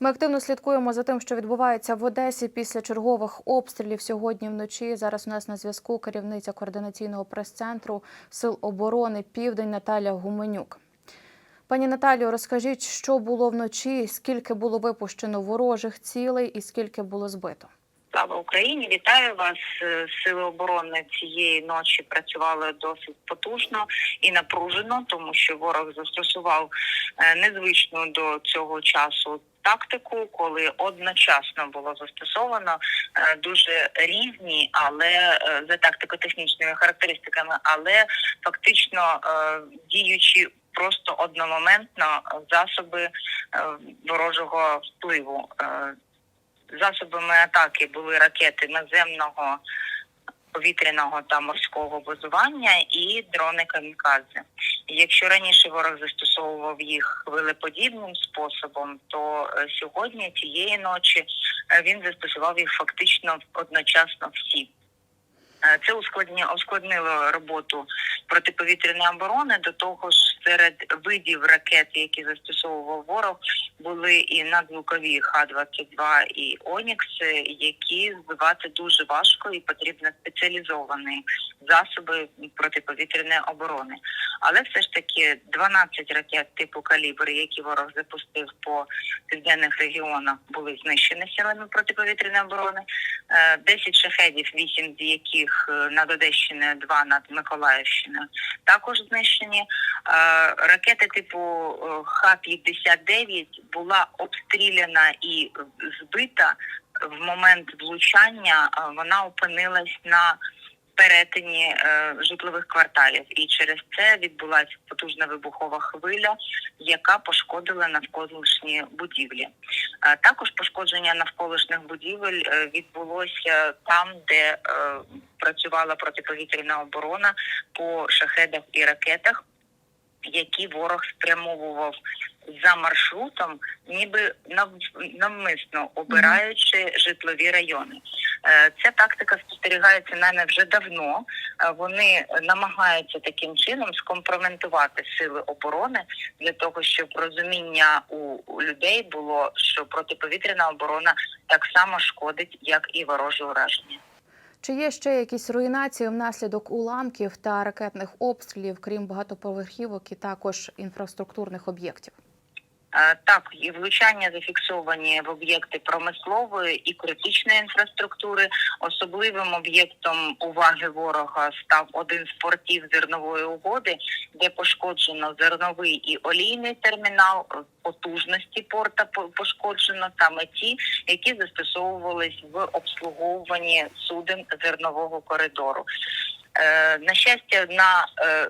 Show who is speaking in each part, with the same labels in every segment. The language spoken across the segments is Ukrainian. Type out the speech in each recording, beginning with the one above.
Speaker 1: Ми активно слідкуємо за тим, що відбувається в Одесі після чергових обстрілів сьогодні вночі. Зараз у нас на зв'язку керівниця координаційного прес-центру Сил оборони Південь Наталя Гуменюк. Пані Наталію, розкажіть, що було вночі, скільки було випущено ворожих цілей і скільки було збито?
Speaker 2: Слава Україні! Вітаю вас. Е, Сили оборони цієї ночі працювали досить потужно і напружено, тому що ворог застосував е, незвичну до цього часу тактику, коли одночасно було застосовано е, дуже різні, але е, за тактико-технічними характеристиками, але фактично е, діючи. Просто одномоментно засоби ворожого впливу. Засобами атаки були ракети наземного, повітряного та морського базування і дрони камікадзе. Якщо раніше ворог застосовував їх хвилеподібним способом, то е, сьогодні цієї ночі е, він застосував їх фактично одночасно всі. Е, Це ускладнило роботу протиповітряної оборони. До того ж, серед видів ракет, які застосовував ворог, були і надзвукові Х-22 і Онікс, які збивати дуже важко і потрібно спеціалізовані засоби протиповітряної оборони. Але все ж таки 12 ракет типу калібр, які ворог запустив по південних регіонах, були знищені силами протиповітряної оборони. Е, 10 шахедів, 8 з яких е, над Одещиною, 2 над Миколаївщиною, також знищені. Ракети типу е, Х-59 була обстріляна і збита в момент влучання. Вона опинилась на перетині е, житлових кварталів, і через це відбулася потужна вибухова хвиля, яка пошкодила навколишні будівлі. Е, Також пошкодження навколишніх будівель відбулося там, де працювала протиповітряна оборона по шахедах і ракетах, які ворог спрямовував за маршрутом, ніби нав- навмисно обираючи житлові райони. Е, Ця тактика спостерігається нами вже давно. Е, Вони намагаються таким чином скомпроментувати сили оборони для того, щоб розуміння у людей було, що протиповітряна оборона так само шкодить, як і вороже ураження.
Speaker 1: Чи є ще якісь руйнації внаслідок уламків та ракетних обстрілів, крім багатоповерхівок і також інфраструктурних об'єктів?
Speaker 2: Е, Так, і влучання зафіксовані в об'єкти промислової і критичної інфраструктури. Особливим об'єктом уваги ворога став один з портів зернової угоди, де пошкоджено зерновий і олійний термінал. Потужності порта пошкоджено саме ті, які застосовувались в обслуговуванні суден зернового коридору. Е, на щастя, на е,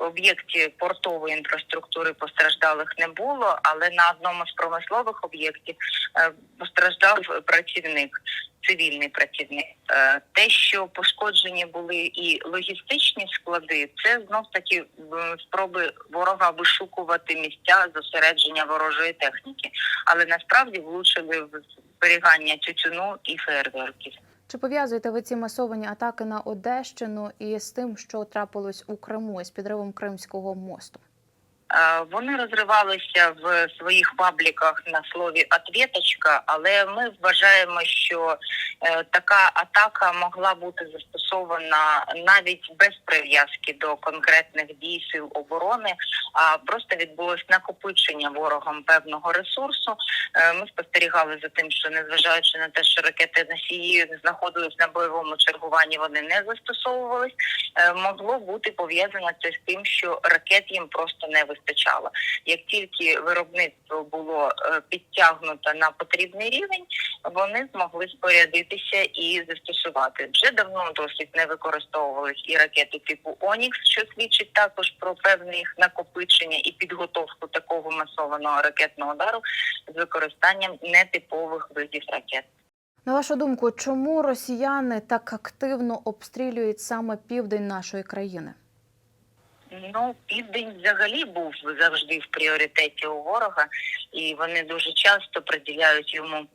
Speaker 2: об'єкті портової інфраструктури постраждалих не було, але на одному з промислових об'єктів е, постраждав працівник, цивільний працівник. Е, Те, що пошкоджені були і логістичні склади, це знов таки спроби ворога вишукувати місця зосередження ворожої техніки, але насправді влучили в зберігання тютюну і фейерверків.
Speaker 1: Чи пов'язуєте ви ці масовані атаки на Одещину і з тим, що трапилось у Криму з підривом Кримського мосту?
Speaker 2: Е, Вони розривалися в своїх пабліках на слові «ответочка», але ми вважаємо, що е, така атака могла бути застосована навіть без прив'язки до конкретних дій сил оборони, а просто відбулось накопичення ворогом певного ресурсу. Е, Ми спостерігали за тим, що незважаючи на те, що ракети носії знаходились на бойовому чергуванні, вони не застосовувались. Могло бути пов'язано це з тим, що ракет їм просто не вистачало. Як тільки виробництво було е, підтягнуто на потрібний рівень, вони змогли спорядитися і застосувати. Вже давно досить не використовувались і ракети типу Онікс, що свідчить також про певне їх накопичення і підготовку такого масованого ракетного удару з використанням нетипових видів ракет.
Speaker 1: На вашу думку, чому росіяни так активно обстрілюють саме південь нашої країни?
Speaker 2: Ну, південь взагалі був завжди в пріоритеті у ворога, і вони дуже часто приділяють йому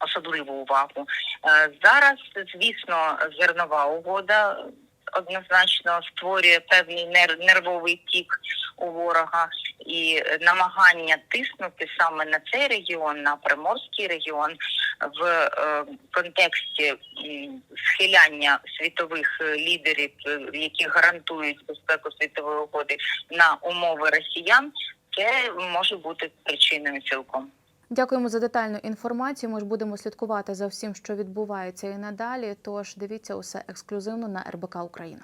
Speaker 2: особливу увагу. Е, Зараз, звісно, зернова угода однозначно створює певний нер- нервовий тік у ворога і намагання тиснути саме на цей регіон, на приморський регіон, в е, контексті схиляння світових лідерів, е, які гарантують безпеку світової угоди на умови росіян, це може бути причиною цілком.
Speaker 1: Дякуємо за детальну інформацію. Ми ж будемо слідкувати за всім, що відбувається і надалі. Тож дивіться усе ексклюзивно на РБК Україна.